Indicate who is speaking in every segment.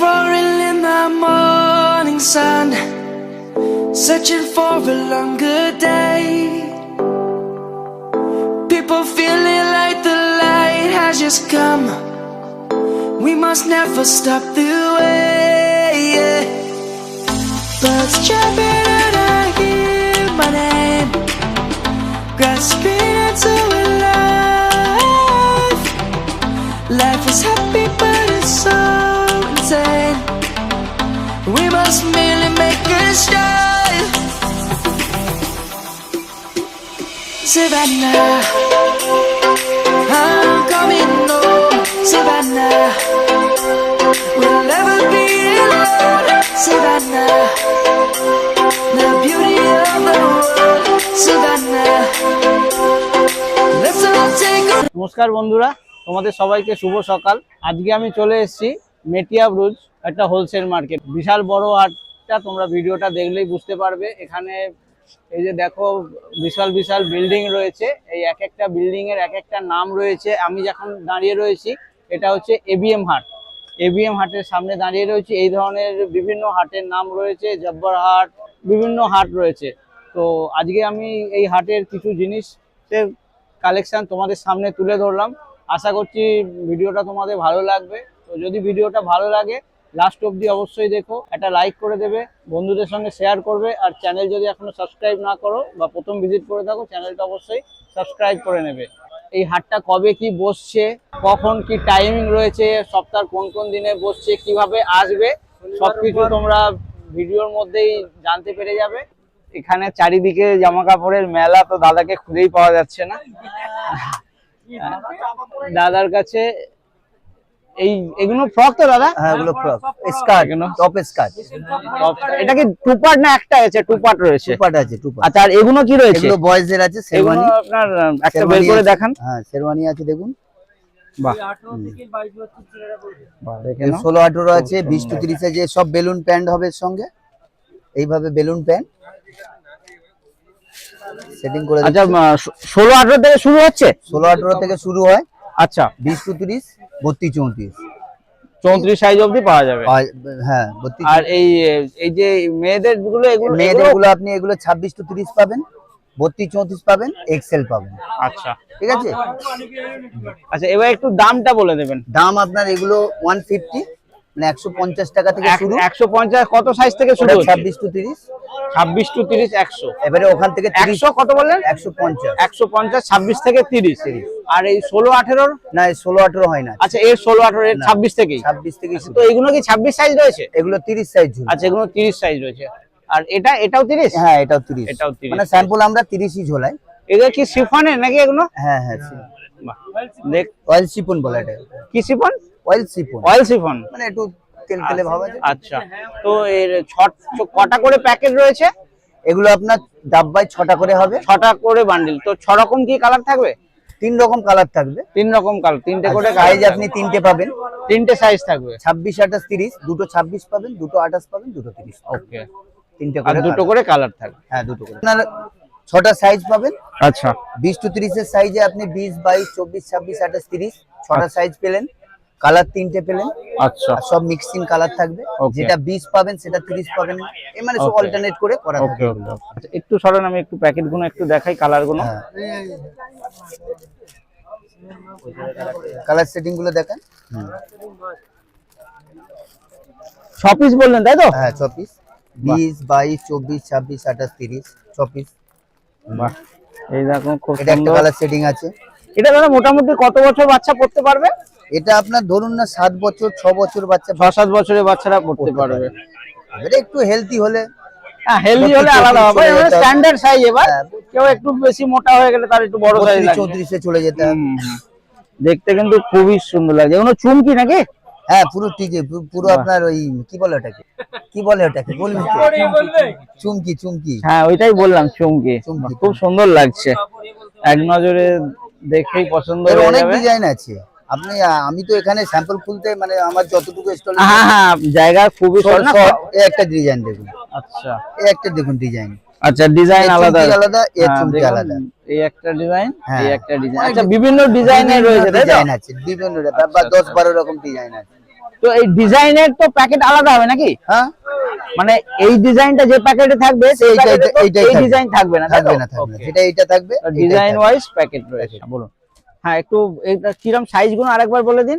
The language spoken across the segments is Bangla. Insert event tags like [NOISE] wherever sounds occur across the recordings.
Speaker 1: roaring in the morning sun Searching for a longer day People feeling like the light has just come We must never stop the way yeah. Birds chirping and I hear my name Grasping into Savannah, I'm coming home. Savannah, we'll never be alone. Savannah, the beauty of the world. Savannah, let's all take a.
Speaker 2: নমস্কার বন্ধুরা তোমাদের সবাইকে শুভ সকাল আজকে আমি চলে এসেছি মেটিয়া ব্রুজ একটা হোলসেল মার্কেট বিশাল বড় হাটটা তোমরা ভিডিওটা দেখলেই বুঝতে পারবে এখানে এই যে দেখো বিশাল বিশাল বিল্ডিং রয়েছে এই এক একটা বিল্ডিং এর এক একটা নাম রয়েছে আমি যখন দাঁড়িয়ে রয়েছি এটা হচ্ছে এবিএম হাট এবিএম হাটের সামনে দাঁড়িয়ে রয়েছি এই ধরনের বিভিন্ন হাটের নাম রয়েছে জব্বর হাট বিভিন্ন হাট রয়েছে তো আজকে আমি এই হাটের কিছু জিনিসের কালেকশান তোমাদের সামনে তুলে ধরলাম আশা করছি ভিডিওটা তোমাদের ভালো লাগবে তো যদি ভিডিওটা ভালো লাগে লাস্ট অবধি অবশ্যই দেখো একটা লাইক করে দেবে বন্ধুদের সঙ্গে শেয়ার করবে আর চ্যানেল যদি এখনো সাবস্ক্রাইব না করো বা প্রথম ভিজিট করে থাকো চ্যানেলটা অবশ্যই সাবস্ক্রাইব করে নেবে এই হাটটা কবে কি বসছে কখন কি টাইমিং রয়েছে সপ্তাহ কোন কোন দিনে বসছে কিভাবে আসবে সবকিছু তোমরা ভিডিওর মধ্যেই জানতে পেরে যাবে এখানে চারিদিকে জামা কাপড়ের মেলা তো দাদাকে খুঁজেই পাওয়া যাচ্ছে না [LAUGHS] দাদার কাছে এই এগুলো ফ্রক তো দাদা
Speaker 3: হ্যাঁ এগুলো ফ্রক স্কার্ট টপ স্কার্ট
Speaker 2: এটা কি টু পার্ট না একটা আছে টু পার্ট রয়েছে
Speaker 3: টু পার্ট আছে টু পার্ট
Speaker 2: আচ্ছা আর এগুলো কি রয়েছে
Speaker 3: এগুলো বয়েজ এর আছে শেরওয়ানি
Speaker 2: আপনার একটা বের করে দেখান
Speaker 3: হ্যাঁ শেরওয়ানি আছে দেখুন বাহ 18 সব বেলুন প্যান্ট হবে সঙ্গে এইভাবে বেলুন প্যান্ট সেটিং করে
Speaker 2: আচ্ছা, থেকে শুরু হচ্ছে
Speaker 3: থেকে শুরু হয় আচ্ছা বিশ টু তিরিশ বত্রিশ চৌত্রিশ
Speaker 2: চৌত্রিশ সাইজ অবধি পাওয়া যাবে হ্যাঁ বত্রিশ আর এই এই যে মেয়েদের গুলো
Speaker 3: মেয়েদের গুলো আপনি এগুলো ছাব্বিশ টু তিরিশ পাবেন বত্রিশ চৌত্রিশ পাবেন এক্সেল পাবেন
Speaker 2: আচ্ছা ঠিক আছে আচ্ছা এবার একটু দামটা বলে দেবেন
Speaker 3: দাম আপনার এগুলো ওয়ান ফিফটি মানে 150 টাকা থেকে শুরু
Speaker 2: 150 কত সাইজ থেকে শুরু
Speaker 3: 26 টু 30
Speaker 2: 26 টু 30 100 এবারে ওখান থেকে 100 কত বললেন
Speaker 3: 150
Speaker 2: 150 26 থেকে 30 আর এই 16 18
Speaker 3: না এই 16 18 হয় না
Speaker 2: আচ্ছা এই 16 18 এর 26 থেকে 26 থেকে তো এগুলো কি 26 সাইজ রয়েছে
Speaker 3: এগুলো 30 সাইজ
Speaker 2: আচ্ছা এগুলো 30 সাইজ রয়েছে আর এটা এটাও 30
Speaker 3: হ্যাঁ এটাও 30 এটাও 30 মানে স্যাম্পল আমরা 30 ঝোলাই
Speaker 2: এগুলো কি শিফনের নাকি এগুলো
Speaker 3: হ্যাঁ হ্যাঁ দেখ অয়েল শিফন বলা এটা কি chiffon oil chiffon oil chiffon মানে একটু তেল তেলে ভাব
Speaker 2: আছে আচ্ছা তো এর ছট কটা করে প্যাকেট রয়েছে
Speaker 3: এগুলো আপনার ডাব্বায় ছটা করে হবে
Speaker 2: ছটা করে বান্ডিল তো ছ রকম কি কালার থাকবে
Speaker 3: তিন রকম কালার থাকবে
Speaker 2: তিন রকম কালার তিনটে করে
Speaker 3: সাইজ আচ্ছা, আপনি তিনটে পাবেন
Speaker 2: তিনটে সাইজ থাকবে
Speaker 3: ছাব্বিশ আঠাশ তিরিশ দুটো ছাব্বিশ পাবেন দুটো আঠাশ পাবেন দুটো তিরিশ
Speaker 2: ওকে তিনটে করে দুটো করে কালার থাকবে
Speaker 3: হ্যাঁ দুটো করে আপনার ছটা সাইজ পাবেন আচ্ছা বিশ টু তিরিশের সাইজে আপনি বিশ বাইশ চব্বিশ ছাব্বিশ আঠাশ তিরিশ ছটা সাইজ আচ্ছা। পেলেন কালার তিনটে পেলেন আচ্ছা সব মিক্সিং কালার থাকবে যেটা বিশ পাবেন সেটা তিরিশ পাবেন এ মানে সব অল্টারনেট করে করা
Speaker 2: ওকে আচ্ছা একটু সরেন আমি একটু প্যাকেট গুলো একটু দেখাই কালার গুলো
Speaker 3: কালার হ্যাঁ। সেটিং গুলো দেখেন
Speaker 2: ছ পিস বললেন তাই তো
Speaker 3: হ্যাঁ ছ পিস বিশ বাইশ চব্বিশ ছাব্বিশ আঠাশ তিরিশ ছ পিস
Speaker 2: বাহ এই দেখো
Speaker 3: খুব সুন্দর কালার সেটিং আছে
Speaker 2: এটা দাদা মোটামুটি কত বছর বাচ্চা পড়তে পারবে
Speaker 3: এটা আপনার ধরুন না সাত বছর ছ বছর বাচ্চা
Speaker 2: ছ সাত বছরের বাচ্চারা করতে পারবে
Speaker 3: এটা একটু হেলদি হলে
Speaker 2: হেলদি হ্যাঁ, হলে স্ট্যান্ডার্ড সাইজ কেউ একটু বেশি মোটা হয়ে গেলে
Speaker 3: চৌত্রিশে চলে
Speaker 2: দেখতে কিন্তু খুবই সুন্দর চুমকি নাকি
Speaker 3: হ্যাঁ পুরো টিকে পুরো আপনার ওই কি বলে ওটাকে কি বলে ওটাকে চুমকি চুমকি
Speaker 2: হ্যাঁ ওইটাই বললাম চুমকি খুব সুন্দর লাগছে এক নজরে দেখেই পছন্দ
Speaker 3: অনেক ডিজাইন আছে আপনি আমি তো এখানে স্যাম্পল খুলতে মানে আমার যতটুকু
Speaker 2: স্টল হ্যাঁ হ্যাঁ জায়গা খুবই
Speaker 3: এই একটা ডিজাইন দেখুন আচ্ছা এই একটা দেখুন ডিজাইন
Speaker 2: আচ্ছা ডিজাইন আলাদা
Speaker 3: আলাদা এই হ্যাঁ, চুমকি আলাদা
Speaker 2: এই একটা ডিজাইন হ্যাঁ। এই একটা ডিজাইন আচ্ছা বিভিন্ন দশ রয়েছে ডিজাইন
Speaker 3: আছে বিভিন্ন বা 10 আচ্ছা, 12 আচ্ছা। রকম ডিজাইন আছে
Speaker 2: তো এই ডিজাইনের তো প্যাকেট আলাদা হবে নাকি হ্যাঁ মানে এই ডিজাইনটা যে প্যাকেটে থাকবে সেই এই ডিজাইন থাকবে না থাকবে না
Speaker 3: থাকবে এটা এটা থাকবে
Speaker 2: ডিজাইন ওয়াইজ প্যাকেট রয়েছে বলুন হ্যাঁ একটু কিরম সাইজ গুলো আরেকবার বলে দিন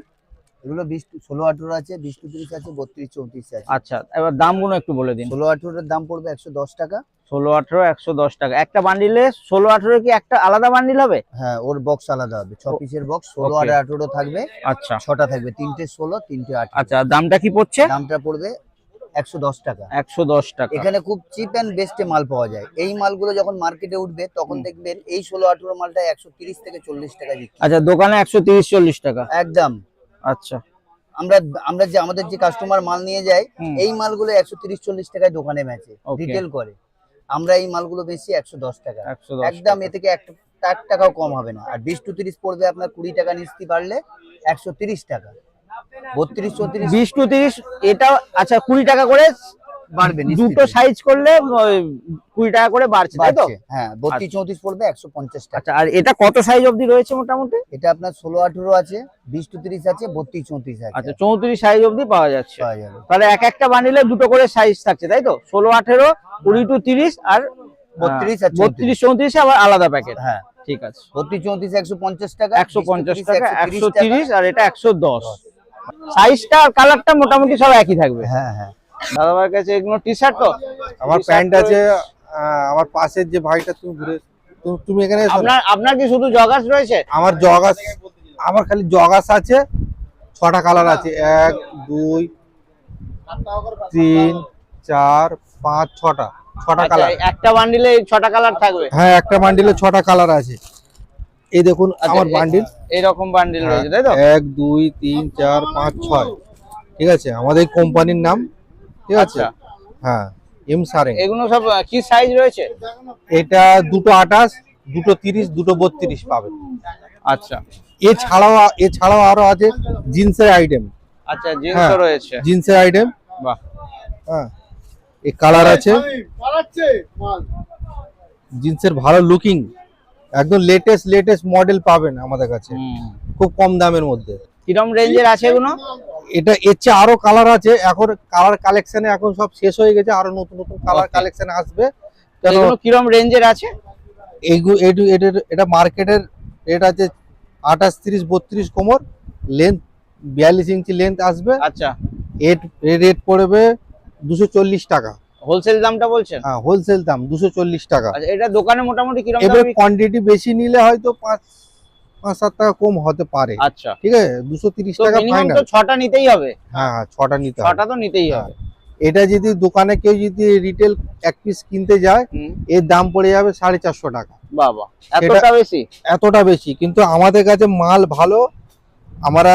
Speaker 3: এগুলো বিশ ষোলো আঠেরো আছে বিশ তিরিশ আছে বত্রিশ চৌত্রিশ
Speaker 2: আছে আচ্ছা এবার দামগুলো একটু বলে দিন
Speaker 3: ষোলো আঠেরোর দাম পড়বে একশো দশ টাকা
Speaker 2: ষোলো আঠেরো একশো দশ টাকা একটা বান্ডিলে ষোলো আঠেরো কি একটা আলাদা বান্ডিল হবে
Speaker 3: হ্যাঁ ওর বক্স আলাদা হবে ছ পিসের বক্স ষোলো আর আঠেরো থাকবে আচ্ছা ছটা থাকবে তিনটে ষোলো তিনটে আট
Speaker 2: আচ্ছা দামটা কি পড়ছে
Speaker 3: দামটা পড়বে একশো দশ টাকা
Speaker 2: একশো দশ টাকা
Speaker 3: এখানে খুব চিপ অ্যান্ড বেস্টে মাল পাওয়া যায় এই মালগুলো যখন মার্কেটে উঠবে তখন দেখবেন এই ষোলো আঠেরো মালটা একশো তিরিশ থেকে চল্লিশ টাকা
Speaker 2: আচ্ছা দোকানে একশো তিরিশ চল্লিশ টাকা একদম আচ্ছা
Speaker 3: আমরা আমরা যে আমাদের যে কাস্টমার মাল নিয়ে যায় এই মালগুলো একশো তিরিশ চল্লিশ টাকায় দোকানে বেচে রিটেল করে আমরা এই মালগুলো বেশি একশো দশ টাকা একদম এ থেকে একটা টাকাও কম হবে না আর বিশ টু তিরিশ পড়বে আপনার কুড়ি টাকা নিস্তি বাড়লে একশো তিরিশ টাকা বত্রিশ চৌত্রিশ
Speaker 2: বিশ টু তিরিশ এটা আচ্ছা কুড়ি টাকা করে বাড়বে দুটো সাইজ করলে কুড়ি টাকা করে বাড়ছে তাই তো
Speaker 3: হ্যাঁ বত্রিশ চৌত্রিশ পড়বে একশো পঞ্চাশ
Speaker 2: আচ্ছা আর এটা কত সাইজ অবধি রয়েছে মোটামুটি
Speaker 3: এটা আপনার ষোলো আঠেরো আছে বিশ টু তিরিশ আছে বত্রিশ চৌত্রিশ
Speaker 2: আছে আচ্ছা চৌত্রিশ সাইজ অবধি পাওয়া যাচ্ছে তাহলে এক একটা বানিলে দুটো করে সাইজ থাকছে তাই তো ষোলো আঠেরো কুড়ি টু তিরিশ আর বত্রিশ বত্রিশ চৌত্রিশে আবার আলাদা প্যাকেট
Speaker 3: হ্যাঁ ঠিক আছে
Speaker 2: বত্রিশ চৌত্রিশ একশো পঞ্চাশ টাকা
Speaker 3: একশো পঞ্চাশ টাকা একশো তিরিশ আর এটা একশো দশ
Speaker 2: সাইজটা আর কালারটা মোটামুটি সব একই থাকবে হ্যাঁ হ্যাঁ দাদাভাইয়ের কাছে এগুলো টি শার্ট তো
Speaker 4: আমার প্যান্ট আছে আমার পাশের যে ভাইটা তুমি ঘুরে তুমি এখানে
Speaker 2: আপনার আপনার কি শুধু জগাস রয়েছে
Speaker 4: আমার জগাস আমার খালি জগাস আছে ছটা কালার আছে এক দুই তিন চার পাঁচ ছটা ছটা আচ্ছা, কালার
Speaker 2: একটা বান্ডিলে ছটা কালার থাকবে
Speaker 4: হ্যাঁ একটা বান্ডিলে ছটা কালার আছে এই দেখুন আচ্ছা, আমার বান্ডিল
Speaker 2: এইরকম বান্ডিল হ্যাঁ, রয়েছে তাই তো
Speaker 4: এক দুই তিন চার পাঁচ ছয় ঠিক আছে আমাদের কোম্পানির নাম ঠিক আছে আচ্ছা। হ্যাঁ এম সারে
Speaker 2: এগুলো সব কি সাইজ রয়েছে
Speaker 4: এটা দুটো আঠাশ দুটো তিরিশ দুটো বত্রিশ পাবেন আচ্ছা এছাড়াও এছাড়াও আরো আছে জিন্সের আইটেম
Speaker 2: আচ্ছা জিন্স হ্যাঁ, রয়েছে
Speaker 4: জিন্সের আইটেম বাহ হ্যাঁ এই কালার আছে জিন্সের ভালো লুকিং একদম লেটেস্ট লেটেস্ট মডেল পাবেন আমাদের কাছে খুব কম দামের মধ্যে
Speaker 2: কিরম রেঞ্জের আছে এগুলো
Speaker 4: এটা এর চেয়ে আরো কালার আছে এখন কালার কালেকশনে এখন সব শেষ হয়ে গেছে আরো নতুন নতুন কালার কালেকশন আসবে
Speaker 2: কিরম রেঞ্জের আছে
Speaker 4: এটা মার্কেটের রেট আছে আঠাশ তিরিশ বত্রিশ কোমর লেন্থ বিয়াল্লিশ ইঞ্চি লেন্থ আসবে আচ্ছা এর রেট পড়বে দুশো টাকা
Speaker 2: হোলসেল দামটা বলছেন
Speaker 4: হ্যাঁ হোলসেল দাম 240 টাকা
Speaker 2: আচ্ছা এটা দোকানে মোটামুটি
Speaker 4: কি রকম এবারে কোয়ান্টিটি বেশি নিলে হয়তো 5 পাঁচ সাত টাকা কম হতে পারে আচ্ছা ঠিক আছে 230
Speaker 2: টাকা ফাইনাল তো 6টা নিতেই হবে
Speaker 4: হ্যাঁ হ্যাঁ 6টা নিতে হবে
Speaker 2: 6টা তো নিতেই হ্যাঁ। হবে
Speaker 4: এটা যদি দোকানে কেউ যদি রিটেল এক পিস কিনতে যায় এর দাম পড়ে যাবে সাড়ে চারশো টাকা
Speaker 2: বাবা এতটা বেশি
Speaker 4: এতটা বেশি কিন্তু আমাদের কাছে মাল ভালো আমরা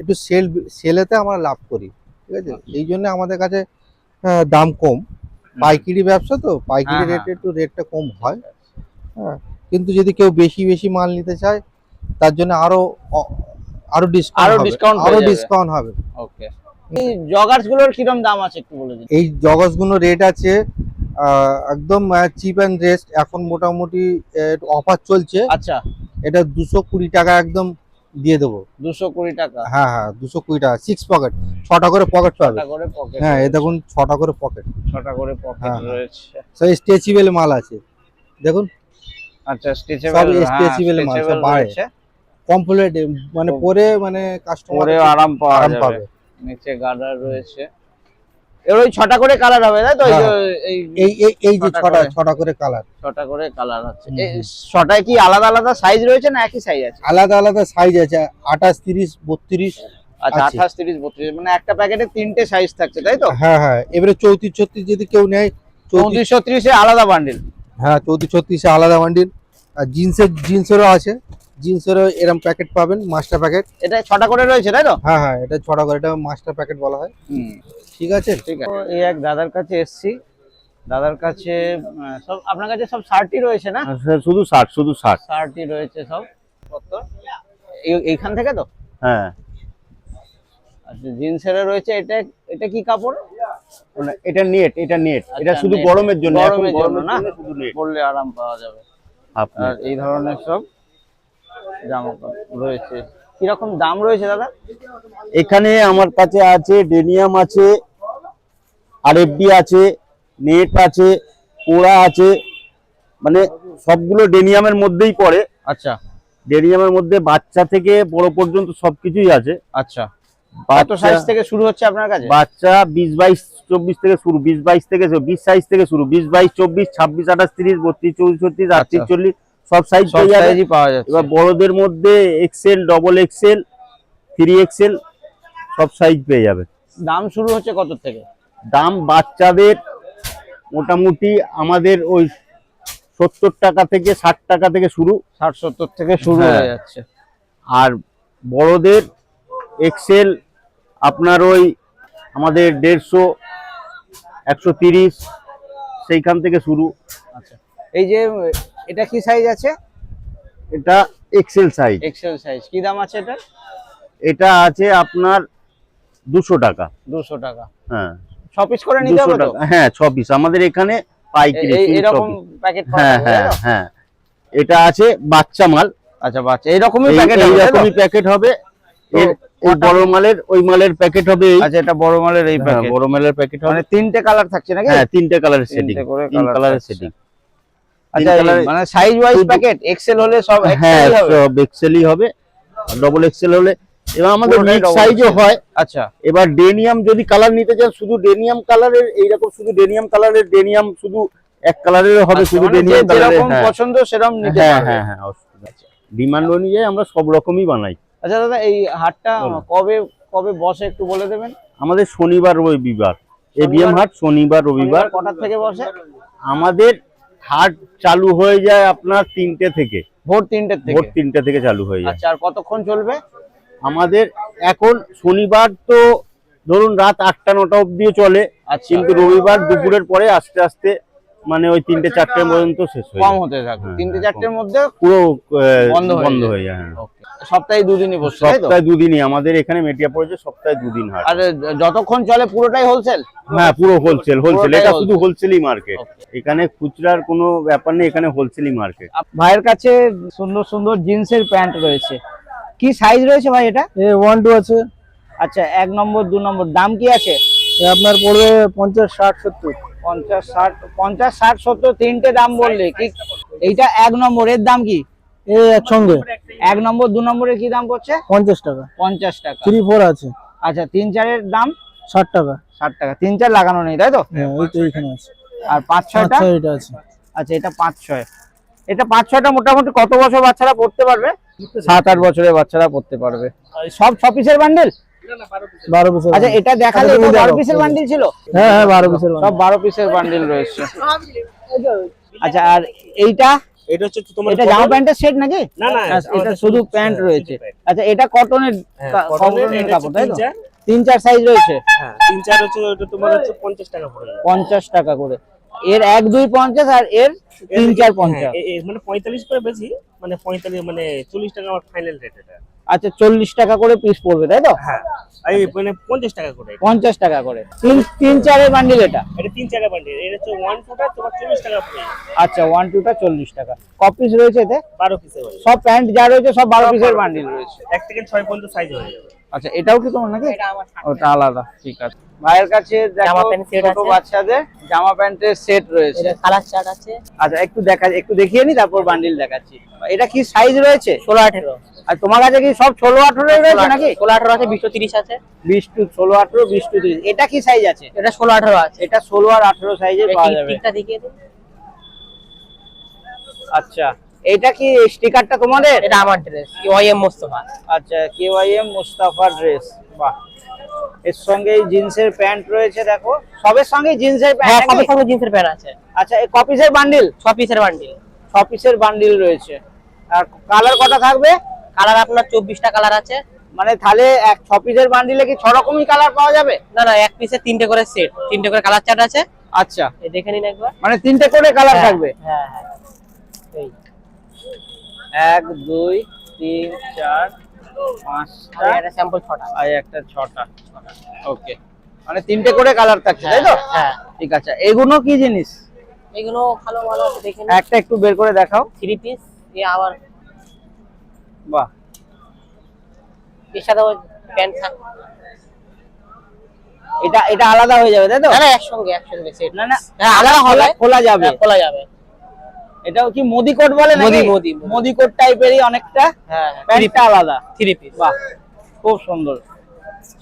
Speaker 4: একটু সেল সেলেতে আমরা লাভ করি ঠিক আছে আচ্ছা। এই জন্য আমাদের কাছে দাম কম পাইকারি ব্যবসা তো হ্যাঁ, পাইকারি রেটে হ্যাঁ। একটু রেটটা কম হয় হ্যাঁ কিন্তু যদি কেউ বেশি বেশি মাল নিতে চায় তার জন্য আরো আরো ডিসকাউন্ট আরো ডিসকাউন্ট আরো ডিসকাউন্ট হবে
Speaker 2: ওকে এই জগার্স গুলোর
Speaker 4: এই জগার্স রেট আছে একদম চিপ অ্যান্ড রেস্ট এখন মোটামুটি অফার চলছে আচ্ছা এটা দুশো কুড়ি টাকা একদম দিয়ে দেবো
Speaker 2: দুশো কুড়ি টাকা
Speaker 4: হ্যাঁ হ্যাঁ দুশো কুড়ি টাকা সিক্স পকেট ছটা করে পকেট পাবে করে হ্যাঁ এ দেখুন ছটা করে পকেট
Speaker 2: ছটা করে পকেট হ্যাঁ,
Speaker 4: হ্যাঁ। সব মাল আছে দেখুন
Speaker 2: আচ্ছা স্ট্রেচেবল
Speaker 4: সব স্ট্রেচেবল মাল মানে পরে মানে
Speaker 2: কাস্টমার আরাম পাওয়া নিচে গার্ডার রয়েছে ওই ছটা করে কালার হবে তাই তো হ্যাঁ।
Speaker 4: এই এই যে ছটা ছটা করে কালার
Speaker 2: ছটা করে কালার আছে ছটায় কি আলাদা আলাদা সাইজ রয়েছে না একই সাইজ আছে
Speaker 4: আলাদা আলাদা সাইজ আছে আঠাশ তিরিশ বত্রিশ
Speaker 2: আচ্ছা আঠাশ তিরিশ বত্রিশ মানে একটা প্যাকেটে তিনটে সাইজ থাকছে তাই তো
Speaker 4: হ্যাঁ হ্যাঁ এবারে চৌত্রিশ ছত্রিশ যদি কেউ নেয়
Speaker 2: চৌত্রিশ ছত্রিশে আলাদা বান্ডিল
Speaker 4: হ্যাঁ চৌত্রিশ ছত্রিশে আলাদা বান্ডিল আর জিন্সের জিন্সেরও আছে জিন্সেরও এরকম প্যাকেট পাবেন মাস্টার প্যাকেট
Speaker 2: এটা ছটা করে রয়েছে তাই তো
Speaker 4: হ্যাঁ হ্যাঁ এটা ছটা করে এটা মাস্টার প্যাকেট বলা হয় ঠিক আছে
Speaker 2: ঠিক আছে এই এক দাদার কাছে এসছি দাদার কাছে সব আপনার কাছে সব শার্টই রয়েছে না হ্যাঁ,
Speaker 4: হ্যাঁ, শুধু শার্ট শুধু শার্ট
Speaker 2: শার্টই রয়েছে সব কত এইখান থেকে তো হ্যাঁ আচ্ছা জিন্সের রয়েছে এটা এটা কি কাপড়
Speaker 4: এটা নেট এটা নেট আচ্ছা, এটা শুধু গরমের জন্য
Speaker 2: গরমের জন্য না শুধু নেট পরলে আরাম পাওয়া যাবে আপনার এই ধরনের সব রয়েছে কিরকম দাম রয়েছে দাদা
Speaker 4: এখানে আমার কাছে আছে ডেনিয়াম আছে আরএফডি আছে নেট আছে পোড়া আছে মানে সবগুলো ডেনিয়ামের মধ্যেই পড়ে আচ্ছা ডেনিয়ামের মধ্যে বাচ্চা থেকে বড় পর্যন্ত সবকিছুই আছে
Speaker 2: আচ্ছা কত সাইজ থেকে শুরু হচ্ছে আপনার কাছে
Speaker 4: বাচ্চা বিশ বাইশ চব্বিশ থেকে শুরু বিশ বাইশ থেকে 20 সাইজ থেকে শুরু 20 22 24 26 28 30 32 34 38 40 সব সাইজ
Speaker 2: সাইজই পাওয়া
Speaker 4: যাচ্ছে এবার বড়দের মধ্যে XL double XL three XL সব সাইজ পেয়ে যাবে
Speaker 2: দাম শুরু হচ্ছে কত থেকে
Speaker 4: দাম বাচ্চাদের মোটামুটি আমাদের ওই সত্তর টাকা থেকে ষাট টাকা থেকে শুরু
Speaker 2: ষাট সত্তর থেকে শুরু হয়ে হ্যাঁ। যাচ্ছে
Speaker 4: আর বড়দের এক্সেল আপনার ওই আমাদের দেড়শো একশো তিরিশ সেইখান থেকে শুরু আচ্ছা
Speaker 2: এই যে এটা কি সাইজ আছে
Speaker 4: এটা এক্সেল সাইজ
Speaker 2: এক্সেল সাইজ কি দাম আছে এটা
Speaker 4: এটা আছে আপনার দুশো টাকা দুশো টাকা হ্যাঁ
Speaker 2: ছ পিস করে নিতে
Speaker 4: হবে তো হ্যাঁ ছ পিস আমাদের এখানে পাইকারি এরকম প্যাকেট হ্যাঁ হ্যাঁ হ্যাঁ এটা আছে বাচ্চা মাল
Speaker 2: আচ্ছা বাচ্চা এরকমই
Speaker 4: প্যাকেট এরকমই প্যাকেট হবে এর বড় মালের ওই মালের প্যাকেট হবে
Speaker 2: আচ্ছা এটা বড় মালের
Speaker 4: এই প্যাকেট বড় মালের প্যাকেট মানে তিনটে কালার থাকছে নাকি হ্যাঁ তিনটে কালারের সেটিং
Speaker 2: তিনটে কালারের সেটিং আচ্ছা মানে সাইজ ওয়াইজ প্যাকেট এক্সেল হলে সব
Speaker 4: হ্যাঁ এক্সেলই হবে ডবল হলে এবার আমাদের সাইজও হয় আচ্ছা এবার ডেনিয়াম যদি কালার নিতে চান শুধু ডেনিয়াম কালারের এইরকম শুধু ডেনিয়াম কালারের ডেনিয়াম শুধু এক কালারের হবে আচ্ছা, শুধু ডেনিয়াম
Speaker 2: মানে হ্যাঁ। পছন্দ
Speaker 4: হ্যাঁ, হ্যাঁ হ্যাঁ ডিমান্ড অনুযায়ী আমরা সব রকমই বানাই
Speaker 2: আচ্ছা দাদা এই হাটটা কবে কবে বসে একটু বলে দেবেন
Speaker 4: আমাদের শনিবার রবিবার এবিএম হাট শনিবার রবিবার
Speaker 2: কটার থেকে বসে
Speaker 4: আমাদের হাট চালু হয়ে যায় আপনার তিনটে থেকে
Speaker 2: ভোর তিনটে ভোর
Speaker 4: তিনটে থেকে চালু হয়ে যায়
Speaker 2: আচ্ছা, আর কতক্ষণ চলবে
Speaker 4: আমাদের এখন শনিবার তো ধরুন রাত আটটা নটা অব্দিও চলে আচ্ছা। কিন্তু রবিবার দুপুরের পরে আস্তে আস্তে মানে ওই তিনটে চারটে পর্যন্ত শেষ হয়ে
Speaker 2: কম হতে থাকে হ্যাঁ, তিনটে হ্যাঁ, চারটের মধ্যে পুরো বন্ধ হয়ে যায় হ্যাঁ। সপ্তাহে দুদিনই বসছে
Speaker 4: সপ্তাহে দুদিনই আমাদের এখানে মেটিয়া পড়েছে সপ্তাহে দুদিন
Speaker 2: হয় আর যতক্ষণ চলে পুরোটাই হোলসেল
Speaker 4: হ্যাঁ পুরো হোলসেল হোলসেল এটা শুধু হোলসেলই মার্কেট এখানে খুচরার কোনো ব্যাপার নেই এখানে হোলসেলই মার্কেট
Speaker 2: ভাইয়ের কাছে সুন্দর সুন্দর জিন্সের প্যান্ট রয়েছে কি সাইজ রয়েছে ভাই এটা
Speaker 4: এ ওয়ান টু আছে
Speaker 2: আচ্ছা এক নম্বর দু নম্বর দাম কি আছে
Speaker 4: আপনার পড়বে পঞ্চাশ ষাট সত্তর
Speaker 2: পঞ্চাশ ষাট পঞ্চাশ ষাট সত্তর তিনটে দাম বললে কি এইটা এক নম্বরের দাম কি এ এক নম্বর দু নম্বরের কি দাম পড়ছে পঞ্চাশ টাকা পঞ্চাশ টাকা
Speaker 4: থ্রি ফোর আছে
Speaker 2: আচ্ছা তিন চারের দাম ষাট টাকা ষাট টাকা তিন চার লাগানো নেই তাই তো
Speaker 4: হ্যাঁ,
Speaker 2: আর পাঁচ ছয়টা আছে আচ্ছা এটা পাঁচ ছয় এটা পাঁচ ছয়টা মোটামুটি কত বছর বাচ্চারা পড়তে পারবে
Speaker 4: সাত আট বছরের বাচ্চারা পড়তে পারবে
Speaker 2: সব ছ পিসের বান্ডেল বারো পিসের আচ্ছা এটা দেখালে আচ্ছা, বারো পিসের বান্ডিল ছিল
Speaker 4: হ্যাঁ হ্যাঁ বারো পিসের
Speaker 2: বারো পিসের বান্ডিল রয়েছে আচ্ছা আর এইটা এটা হচ্ছে তোমার এটা জামা প্যান্টের সেট নাকি
Speaker 4: না না আচ্ছা, এটা
Speaker 2: শুধু হ্যাঁ, প্যান্ট রয়েছে আচ্ছা এটা কটনের হ্যাঁ, কটনের কাপড় তাই তো তিন চার সাইজ রয়েছে
Speaker 4: হ্যাঁ তিন চার হচ্ছে ওটা তোমার হচ্ছে 50 টাকা পড়ে
Speaker 2: 50 টাকা করে এর 1 2 50 আর এর 3 4 50
Speaker 4: মানে 45 করে বেশি মানে 45 মানে 40 টাকা আমার ফাইনাল রেট এটা
Speaker 2: আচ্ছা চল্লিশ টাকা করে পিস পড়বে তাই তো
Speaker 4: হ্যাঁ মানে পঞ্চাশ টাকা করে
Speaker 2: পঞ্চাশ টাকা করে তিন চারের বান্ডিল এটা
Speaker 4: এটা তিন চারের বান্ডিল এটা হচ্ছে ওয়ান টুটা তোমার চল্লিশ টাকা
Speaker 2: আচ্ছা ওয়ান টুটা চল্লিশ টাকা কপিস রয়েছে এতে বারো পিসের সব প্যান্ট যা রয়েছে সব বারো পিসের বান্ডিল রয়েছে
Speaker 4: এক থেকে ছয় পর্যন্ত সাইজ হয়ে
Speaker 2: যাবে আচ্ছা এটাও কি তোমার নাকি ওটা আলাদা ঠিক আছে ভাইয়ের কাছে জামা প্যান্ট সেট আছে বাচ্চাদের জামা প্যান্টের সেট রয়েছে
Speaker 3: কালার চার্ট আছে
Speaker 2: আচ্ছা একটু দেখা একটু দেখিয়ে নি তারপর বান্ডিল দেখাচ্ছি এটা কি সাইজ রয়েছে 16 18 আর তোমার কাছে কি সব 16 18 রয়েছে নাকি
Speaker 3: 16 18 আছে 20 30 আছে
Speaker 2: 20 টু 16 18 20 টু 30 এটা কি সাইজ আছে
Speaker 3: এটা 16 18 আছে
Speaker 2: এটা 16 আর 18 সাইজে
Speaker 3: পাওয়া যাবে দেখিয়ে
Speaker 2: আচ্ছা এটা কি স্টিকারটা তোমাদের
Speaker 3: এটা আমার ড্রেস কেওয়াইএম মোস্তফা
Speaker 2: আচ্ছা কেওয়াইএম মোস্তফা ড্রেস বাহ এর সঙ্গে জিন্সের প্যান্ট রয়েছে দেখো সবের সঙ্গে জিন্সের প্যান্ট
Speaker 3: হ্যাঁ সবের সঙ্গে জিন্সের প্যান্ট আছে
Speaker 2: আচ্ছা এই কপিসের বান্ডিল
Speaker 3: কপিসের বান্ডিল
Speaker 2: ছ পিসের বান্ডিল রয়েছে আর কালার কটা থাকবে
Speaker 3: কালার আপনার চব্বিশটা কালার আছে
Speaker 2: মানে তাহলে এক কপিসের বান্ডিলে কি ছ রকমই কালার পাওয়া যাবে
Speaker 3: না না এক পিসে তিনটে করে সেট তিনটে করে কালার চার্ট আছে আচ্ছা দেখে নিন একবার
Speaker 2: মানে তিনটে করে কালার হ্যাঁ, থাকবে
Speaker 3: হ্যাঁ হ্যাঁ এই
Speaker 2: এক দুই তিন চার একটা ছটা ওকে মানে তিনটে করে কালার থাকছে তাই তো হ্যাঁ, হ্যাঁ। ঠিক আছে এগুলো কি জিনিস
Speaker 3: এগুলো ভালো ভালো
Speaker 2: একটা একটু বের করে দেখাও
Speaker 3: থ্রি পিস আবার বাহ এর সাথে প্যান্ট
Speaker 2: এটা এটা আলাদা হয়ে যাবে তাই তো
Speaker 3: একসঙ্গে একসঙ্গে
Speaker 2: না হ্যাঁ, আলাদা হলে খোলা যাবে হ্যাঁ, খোলা যাবে এটাও কি মোদি কোট বলে নাকি মোদি মোদি কোট টাইপেরই অনেকটা
Speaker 3: হ্যাঁ, হ্যাঁ। প্যান্টটা আলাদা থ্রি পিস বাহ
Speaker 2: খুব সুন্দর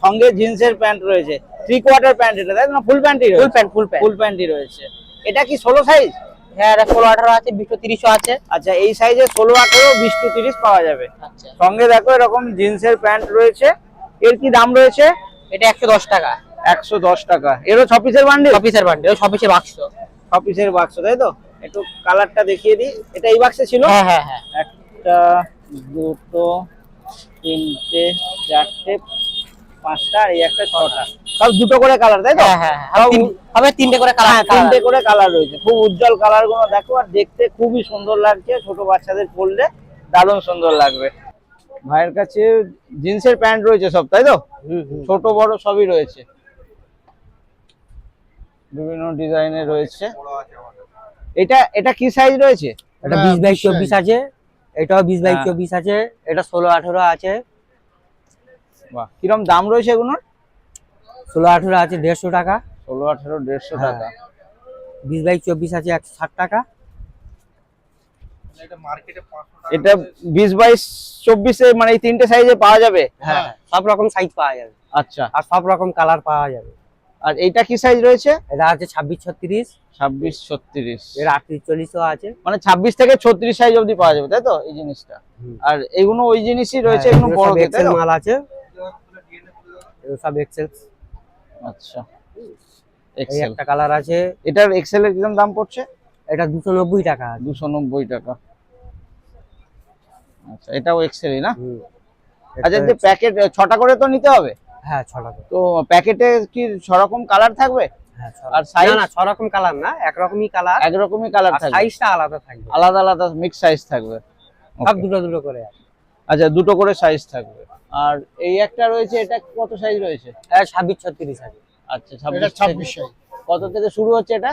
Speaker 2: সঙ্গে জিন্সের প্যান্ট রয়েছে থ্রি কোয়ার্টার প্যান্ট এটা তাই না ফুল প্যান্টই full pant full pant full প্যান্টই রয়েছে এটা কি ষোলো সাইজ
Speaker 3: হ্যাঁ এটা ষোলো আঠারো আছে বিশো তিরিশও আছে
Speaker 2: আচ্ছা এই সাইজে ষোলো আঠারো বিশ টু তিরিশ পাওয়া যাবে আচ্ছা। সঙ্গে দেখো এরকম জিন্সের প্যান্ট রয়েছে এর কি দাম রয়েছে
Speaker 3: এটা একশো দশ টাকা
Speaker 2: একশো দশ টাকা এরও ছ পিসের বান্ডিল ছ
Speaker 3: পিসের বান্ডিল ছ পিসের বাক্স ছ
Speaker 2: পিসের বাক্স তাই তো একটু কালারটা দেখিয়ে দিই এটা এই বাক্সে ছিল হ্যাঁ হ্যাঁ হ্যাঁ একটা দুটো তিনটে চারটে পাঁচটা এই একটা ছটা সব দুটো করে কালার তাই তো হ্যাঁ, হ্যাঁ, হ্যাঁ। হবে তিনটে করে কালার
Speaker 3: হ্যাঁ, তিনটে করে কালার রয়েছে
Speaker 2: খুব উজ্জ্বল কালার গুলো দেখো আর দেখতে খুবই সুন্দর লাগছে ছোট বাচ্চাদের পরলে দারুণ সুন্দর লাগবে ভাইয়ের কাছে জিন্সের প্যান্ট রয়েছে সব তাই তো ছোট বড় সবই রয়েছে বিভিন্ন ডিজাইনের রয়েছে এটা এটা কি সাইজ রয়েছে
Speaker 3: এটা বিশ বাইশ চব্বিশ হ্যাঁ, আছে এটাও বিশ বাইশ হ্যাঁ। চব্বিশ আছে এটা ষোলো আঠেরো আছে
Speaker 2: বাহ রকম দাম রয়েছে এগুলোর
Speaker 3: ষোলো আঠেরো আছে দেড়শো টাকা
Speaker 2: ষোলো আঠেরো দেড়শো হ্যাঁ। টাকা
Speaker 3: বিশ বাইশ চব্বিশ আছে একশো ষাট টাকা
Speaker 2: এটা বিশ বাইশ চব্বিশে মানে এই তিনটে সাইজে পাওয়া যাবে হ্যাঁ সব রকম সাইজ পাওয়া যাবে আচ্ছা আর সব রকম কালার পাওয়া যাবে আর এইটা কি সাইজ রয়েছে
Speaker 3: এটা আছে ছাব্বিশ ছত্রিশ
Speaker 2: ছাব্বিশ ছত্রিশ
Speaker 3: এর আটত্রিশ চল্লিশও আছে
Speaker 2: মানে ছাব্বিশ থেকে ছত্রিশ সাইজ অবধি পাওয়া যাবে তাই তো এই জিনিসটা আর এইগুলো ওই জিনিসই হ্যাঁ, রয়েছে এগুলো
Speaker 3: বড় এক্সেল মাল আছে সব এক্সেল আচ্ছা এক্সেল একটা
Speaker 2: কালার আছে এটার এক্সেল এর দাম পড়ছে
Speaker 3: এটা 290 টাকা
Speaker 2: 290 টাকা আচ্ছা এটাও এক্সেলই না আচ্ছা যে প্যাকেট ছটা করে তো নিতে হবে হ্যাঁ ছ তো প্যাকেটে কি ছ রকম কালার থাকবে
Speaker 3: হ্যাঁ, আর সাইজ না ছ রকম কালার না একরকমই কালার
Speaker 2: একরকমই কালার
Speaker 3: সাইজটা আলাদা থাকবে
Speaker 2: আলাদা আলাদা মিক্স সাইজ থাকবে সব দুটো দুটো করে আচ্ছা দুটো করে সাইজ থাকবে আর এই একটা রয়েছে এটা কত সাইজ রয়েছে
Speaker 3: হ্যাঁ ছাব্বিশ ছত্রিশ সাইজ
Speaker 2: আচ্ছা ছাব্বিশ কত থেকে শুরু হচ্ছে এটা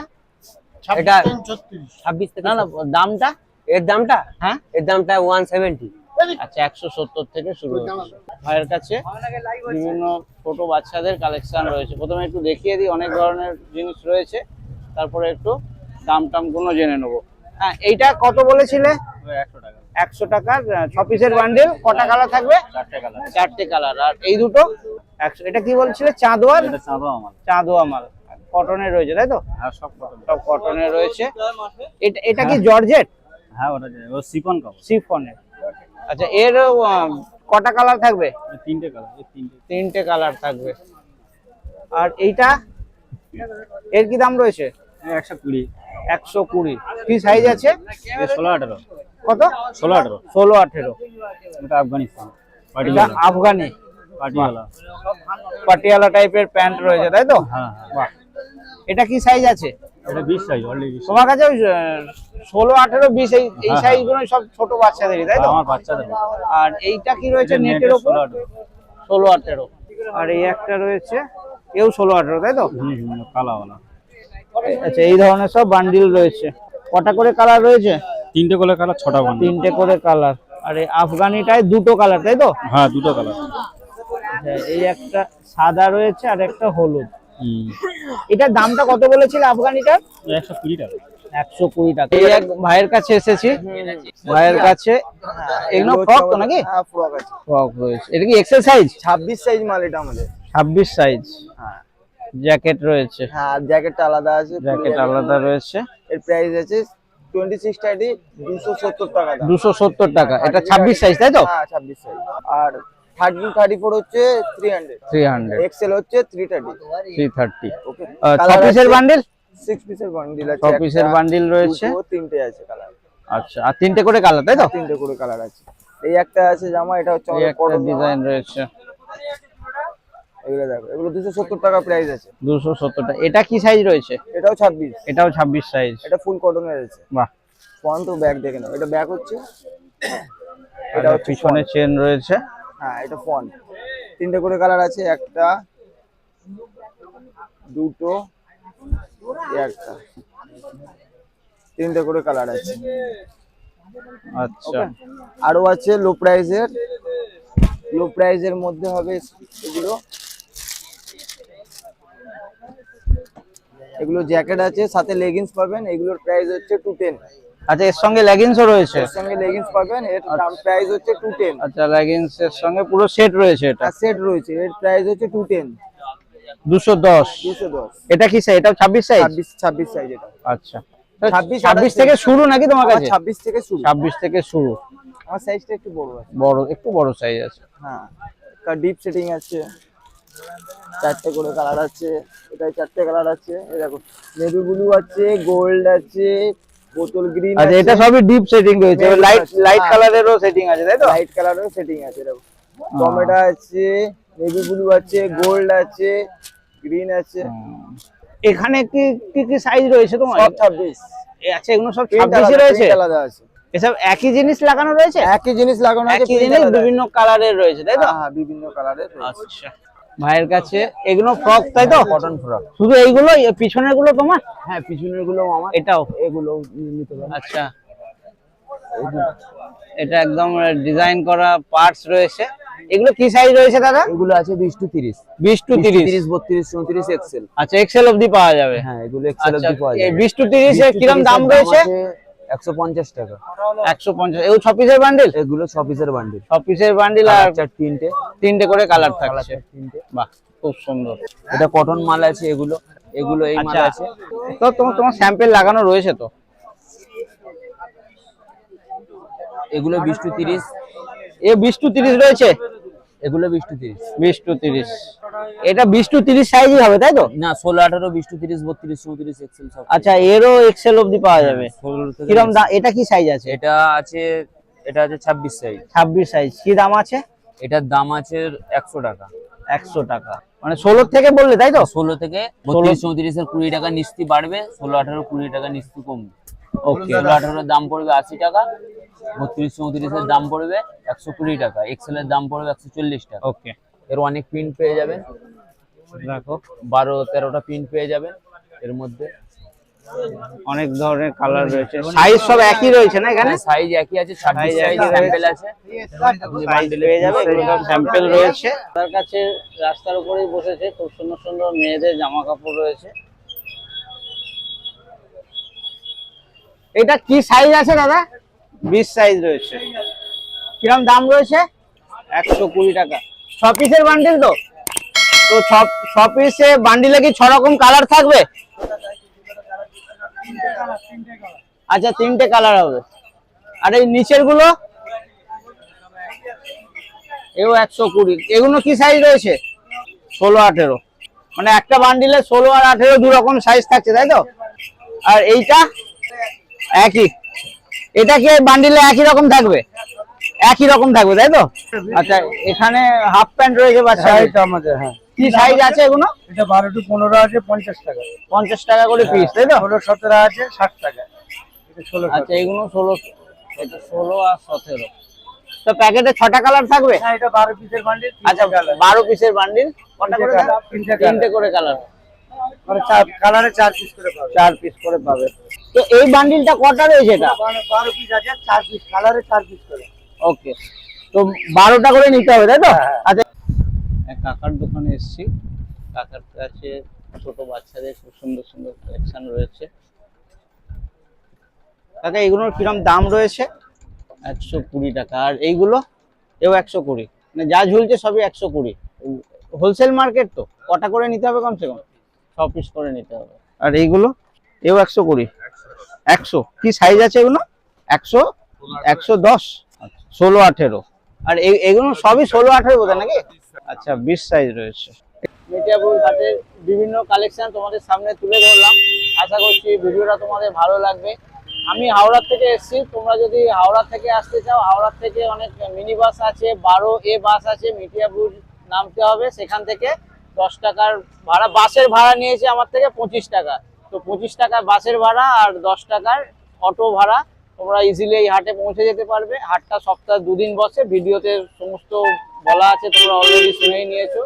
Speaker 2: ছাব্বিশ থেকে না না দামটা এর দামটা হ্যাঁ এর
Speaker 3: দামটা ওয়ান সেভেন্টি
Speaker 2: আচ্ছা একশো সত্তর থেকে শুরু হচ্ছে ভাইয়ের কাছে বিভিন্ন ছোট বাচ্চাদের কালেকশন রয়েছে প্রথমে একটু দেখিয়ে দিই অনেক ধরনের জিনিস রয়েছে তারপরে একটু দাম টাম কোনো জেনে নেবো হ্যাঁ এইটা কত বলেছিলে একশো টাকা ছ পিসের বান্ডেল কটা কালার থাকবে চারটে কালার আর এই দুটো একশো এটা কি বলছিলে চাঁদোয়ার চাঁদোয়া মাল কটনের রয়েছে তাই তো হ্যাঁ, সব কটনের রয়েছে এটা কি জর্জেট
Speaker 3: হ্যাঁ ওটা ও সিফন
Speaker 2: সিফনের আচ্ছা এর কটা কালার থাকবে তিনটে কালার তিনটে কালার থাকবে আর এইটা এর কি দাম রয়েছে হ্যাঁ, একশো কুড়ি একশো কুড়ি কি সাইজ আছে ষোলো আঠেরো কত ষোলো আঠেরো ষোলো আঠেরো এটা আফগানিস্তান আফগানি পাটিয়ালা পাটিয়ালা টাইপের প্যান্ট রয়েছে তাই তো হ্যাঁ, হ্যাঁ। এটা কি সাইজ আছে তোমার কাছে এই এই হ্যাঁ, হ্যাঁ। সব ছোট তাই বাচ্চাদের আর এইটা কি রয়েছে নেটের আর এই একটা রয়েছে তাই তো আচ্ছা এই ধরনের সব বান্ডিল রয়েছে কটা করে কালার রয়েছে তিনটে করে কালার ছটা তিনটে করে কালার আর এই আফগানিটায় দুটো কালার তাই তো হ্যাঁ দুটো কালার আচ্ছা, এই একটা সাদা রয়েছে আর একটা হলুদ এটার দামটা কত বলেছিল আফগানিটার একশো কুড়ি টাকা একশো কুড়ি টাকা এই এক ভাইয়ের কাছে এসেছি ভাইয়ের কাছে হ্যাঁ, এগুলো ফ্রক তো নাকি ফ্রক হ্যাঁ, রয়েছে এটা কি এক্সেল সাইজ ছাব্বিশ সাইজ মাল এটা আমাদের ছাব্বিশ সাইজ হ্যাঁ জ্যাকেট রয়েছে হ্যাঁ জ্যাকেটটা আলাদা আছে জ্যাকেট আলাদা রয়েছে এর প্রাইস আছে টোয়েন্টি 26 টাকা 270 টাকা 270 টাকা এটা ছাব্বিশ সাইজ তাই তো হ্যাঁ, ছাব্বিশ সাইজ আর থার্টি থার্টি ফোর হচ্ছে three hundred three hundred XL হচ্ছে থ্রি থার্টি থ্রি থার্টি পিসের বান্ডিল সিক্স পিসের বান্ডিল আছে পিসের বান্ডিল রয়েছে তিনটে আছে কালার আচ্ছা আর তিনটে করে কালার তাই তো হ্যাঁ, তিনটে করে কালার আছে এই একটা আছে জামা এটা হচ্ছে আমাদের ডিজাইন রয়েছে এগুলো দেখো এগুলো 270 টাকা প্রাইস আছে 270 টাকা এটা কি সাইজ রয়েছে এটাও 26 এটাও 26 সাইজ এটা ফুল কটন এর বাহ ফ্রন্ট ও ব্যাক দেখে নাও এটা ব্যাক হচ্ছে এটা পিছনে চেন রয়েছে হ্যাঁ এটা ফন্ট তিনটে করে কালার আছে একটা দুটো একটা তিনটে করে কালার আছে আচ্ছা আরো আছে লো প্রাইজের লো প্রাইজের মধ্যে হবে এগুলো এগুলো জ্যাকেট আছে সাথে লেগিংস পাবেন এগুলোর প্রাইস হচ্ছে টু টেন আচ্ছা এর সঙ্গে লেগিংসও রয়েছে এর সঙ্গে লেগিংস পাবেন এর আচ্ছা। দাম প্রাইস হচ্ছে 210 আচ্ছা লেগিংস এর সঙ্গে পুরো সেট রয়েছে এটা সেট হ্যাঁ, রয়েছে এর প্রাইস হচ্ছে 210 210 210 এটা কি সাইজ এটা 26 সাইজ 26 26 সাইজ এটা আচ্ছা 26 26 থেকে শুরু নাকি তোমার কাছে 26 থেকে শুরু 26 থেকে শুরু আমার সাইজটা একটু বড় আছে বড় একটু বড় সাইজ আছে হ্যাঁ তার ডিপ সেটিং আছে চারটে করে কালার আছে এটাই চারটে কালার আছে এরকম দেখো নেভি ব্লু আছে গোল্ড আছে বোতল গ্রিন আচ্ছা, এটা সবই ডিপ সেটিং রয়েছে লাইট লাইট কালারেরও সেটিং আছে তাই তো লাইট কালারেরও সেটিং আছে দেখো আছে নেভি ব্লু আছে গোল্ড আছে গ্রিন আছে এখানে কি কি কি সাইজ রয়েছে তোমার সব 26 আচ্ছা এগুলো সব 26 রয়েছে আলাদা আছে এসব একই জিনিস লাগানো রয়েছে একই জিনিস লাগানো আছে বিভিন্ন কালারের রয়েছে তাই তো হ্যাঁ, হ্যাঁ বিভিন্ন কালারের আচ্ছা ভাইয়ের কাছে এগুলো ফ্রক তাই তো কটন ফ্রক শুধু এইগুলো পিছনের গুলো তোমার হ্যাঁ পিছনের গুলো আমার এটাও এগুলো নিতে আচ্ছা এটা একদম ডিজাইন করা পার্টস রয়েছে এগুলো কি সাইজ রয়েছে দাদা এগুলো আছে 20 টু 30 20 টু 30 30 32 34 এক্সেল আচ্ছা এক্সেল অবধি পাওয়া যাবে হ্যাঁ এগুলো এক্সেল অবধি আচ্ছা, পাওয়া যাবে 20 টু 30 এর কিরকম দাম রয়েছে একশো পঞ্চাশ টাকা একশো পঞ্চাশ এগুলো ছ পিসের বান্ডিল এগুলো ছ পিসের বান্ডিল ছ পিসের বান্ডিল আর চার তিনটে তিনটে করে কালার থাকছে তিনটে বাহ খুব সুন্দর এটা কটন মাল আছে এগুলো এগুলো এই মাল আচ্ছা। আছে তো তোমার তোমার স্যাম্পেল লাগানো রয়েছে তো এগুলো বিশ টু তিরিশ এ বিশ টু তিরিশ রয়েছে এগুলো বিশ টু তিরিশ বিশ টু তিরিশ এটা 20 টু 30 সাইজই হবে তাই তো না 16 18 20 টু 30 32 34 এক্সেল সব আচ্ছা এরও এক্সেল অবধি পাওয়া যাবে হ্যাঁ, এটা কি সাইজ আছে এটা আছে এটা আছে 26 সাইজ 26 সাইজ কি দাম আছে এটার দাম আছে 100 টাকা 100 টাকা মানে 16 থেকে বললে তাই তো 16 থেকে 32 34 এর 20 টাকা নিস্তি বাড়বে 16 18 20 টাকা নিস্তি কমবে ওকে 16 18 এর দাম পড়বে 80 টাকা 32 34 এর দাম পড়বে 120 টাকা এক্সেল এর দাম পড়বে 140 টাকা ওকে এর অনেক প্রিন্ট পেয়ে যাবেন দেখো বারো তেরোটা প্রিন্ট পেয়ে যাবেন এর মধ্যে অনেক ধরনের কালার রয়েছে সাইজ সব একই রয়েছে না এখানে সাইজ হ্যাঁ, একই আছে 26 সাইজ স্যাম্পল আছে যাবে সব স্যাম্পল রয়েছে তার কাছে রাস্তার উপরেই বসেছে খুব সুন্দর সুন্দর মেয়েদের জামা কাপড় রয়েছে এটা কি সাইজ আছে দাদা 20 সাইজ রয়েছে কিরকম দাম রয়েছে 120 টাকা ছ পিসের বান্ডিল তো তো ছ পিসে বান্ডিলে কি ছ রকম কালার থাকবে আচ্ছা তিনটে কালার হবে আর এই নিচের গুলো এও একশো কুড়ি এগুলো কি সাইজ রয়েছে ষোলো আঠেরো মানে একটা বান্ডিলে ষোলো আর আঠেরো দুরকম সাইজ থাকছে তাই তো আর এইটা একই এটা কি বান্ডিলে একই রকম থাকবে একই রকম থাকবে তাই তো আচ্ছা এখানে হাফ প্যান্ট রয়েছে বা সাইজ হ্যাঁ, আমাদের হ্যাঁ কি সাইজ আছে এগুলো এটা বারো টু পনেরো আছে পঞ্চাশ টাকা পঞ্চাশ টাকা করে পিস হ্যাঁ, তাই তো ষোলো সতেরো আছে ষাট টাকা ষোলো আচ্ছা এগুলো ষোলো ষোলো আর সতেরো তো প্যাকেটে ছটা কালার থাকবে হ্যাঁ এটা বারো পিসের বান্ডিল আচ্ছা বারো পিসের বান্ডিল কটা করে তিনটে করে কালার কালারে মানে চার পিস করে পাবে চার পিস করে পাবে তো এই বান্ডিলটা কটা রয়েছে এটা বারো পিস আছে চার পিস কালারে চার পিস করে ওকে তো বারোটা করে নিতে হবে তাই তো হ্যাঁ, হ্যাঁ। আচ্ছা হ্যাঁ, কাকার দোকানে এসছি কাকার কাছে ছোট বাচ্চাদের খুব সুন্দর সুন্দর কালেকশন রয়েছে কাকা এগুলোর কিরম দাম রয়েছে একশো কুড়ি টাকা আর এইগুলো এও একশো কুড়ি মানে যা ঝুলছে সবই একশো কুড়ি হোলসেল মার্কেট তো কটা করে নিতে হবে কমসে কম ছ পিস করে নিতে হবে আর এইগুলো এও একশো কুড়ি একশো কি সাইজ আছে এগুলো একশো একশো দশ ষোলো আঠেরো আর এগুলো সবই ষোলো আঠেরো বোধ নাকি আচ্ছা বিশ সাইজ রয়েছে মেটিয়াপুর ঘাটের বিভিন্ন কালেকশন তোমাদের সামনে তুলে ধরলাম আশা করছি ভিডিওটা তোমাদের ভালো লাগবে আমি হাওড়ার থেকে এসেছি তোমরা যদি হাওড়া থেকে আসতে চাও হাওড়ার থেকে অনেক মিনি বাস আছে বারো এ বাস আছে মিটিয়াপুর নামতে হবে সেখান থেকে দশ টাকার ভাড়া বাসের ভাড়া নিয়েছে আমার থেকে পঁচিশ টাকা তো পঁচিশ টাকা বাসের ভাড়া আর দশ টাকার অটো ভাড়া তোমরা ইজিলি এই হাটে পৌঁছে যেতে পারবে হাটটা সপ্তাহে দুদিন বসে ভিডিওতে সমস্ত বলা আছে তোমরা অলরেডি শুনেই নিয়েছো